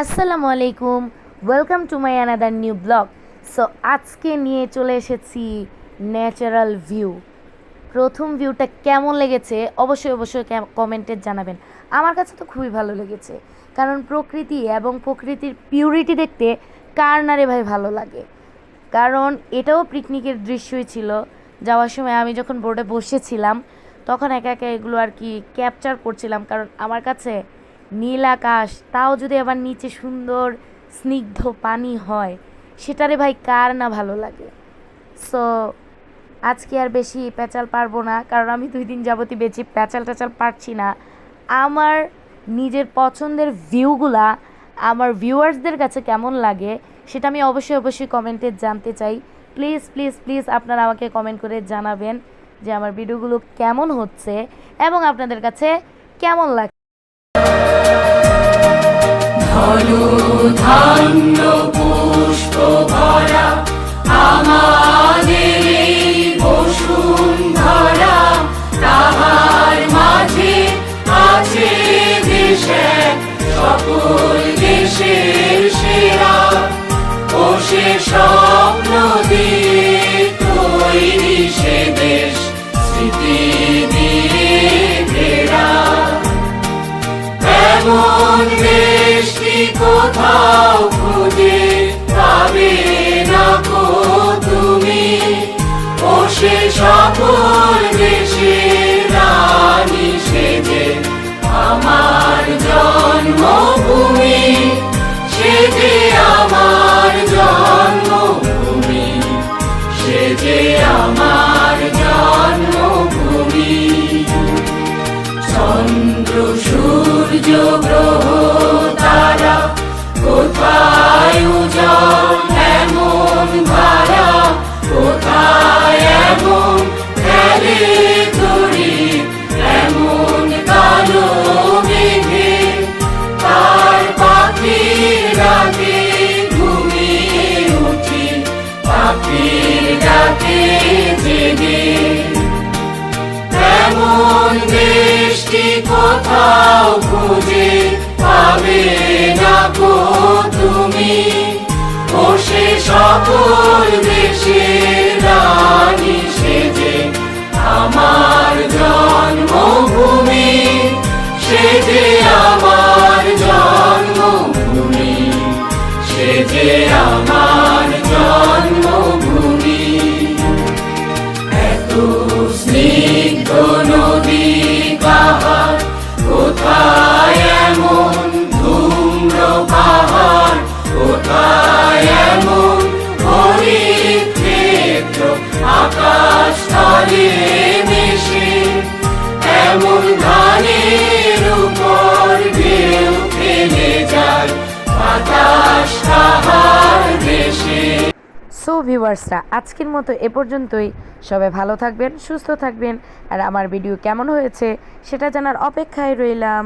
আসসালামু আলাইকুম welcome to my another new blog so আজকে নিয়ে চলে এসেছি ন্যাচারাল ভিউ প্রথম ভিউটা কেমন লেগেছে? অবশ্যই অবশ্যই কমেন্টে জানাবেন। আমার কাছে তো খুবই ভালো লেগেছে। কারণ প্রকৃতি এবং প্রকৃতির পিউরিটি দেখতে কার নারে ভাই ভালো লাগে? কারণ এটাও পিকনিকের দৃশ্যই ছিল। যাওয়ার সময় আমি যখন বোর্ডে বসেছিলাম, তখন একা একা এগুলো আর কি ক্যাপচার করছিলাম। কারণ আমার কাছে নীল আকাশ, তাও যদি আবার নিচে সুন্দর, স্নিগ্ধ পানি হয়, সেটারে ভাই কার না ভালো লাগে? সো আজকে আর বেশি প্যাচাল পারব না, কারণ আমি দুই দিন যাবতই বেশি প্যাচাল ট্যাচাল পারছি না। আমার নিজের পছন্দের ভিউগুলা আমার ভিউয়ার্সদের কাছে কেমন লাগে, সেটা আমি অবশ্যই অবশ্যই কমেন্টে জানতে চাই। প্লিজ প্লিজ প্লিজ আপনারা আমাকে কমেন্ট করে জানাবেন যে আমার ভিডিওগুলো কেমন হচ্ছে এবং আপনাদের কাছে কেমন লাগে ধন্য পুষ্প ভরা আমাদের এই মাঝে আছে দেশের সকল দেশের সেরা। স্বপ্ন দিয়ে তৈরি সে দেশ স্মৃতি কোথাও খুঁজে তুমি। সেজে আমার জন্মভূমি সে যে আমার জন্মভূমি সে যে আমার চন্দ্র, সূর্য, গ্রহ এমন দেশটি কোথাও খুঁজে পাবে না তুমি ও সে সকল দেশের এমন ধানের উপর ঢেউ ফেলে যায়। তাহার দেশে। সো ভিউয়ার্সরা, আজকের মতো এ পর্যন্তই। সবাই ভালো থাকবেন, সুস্থ থাকবেন। আর আমার ভিডিও কেমন হয়েছে সেটা জানার অপেক্ষায় রইলাম।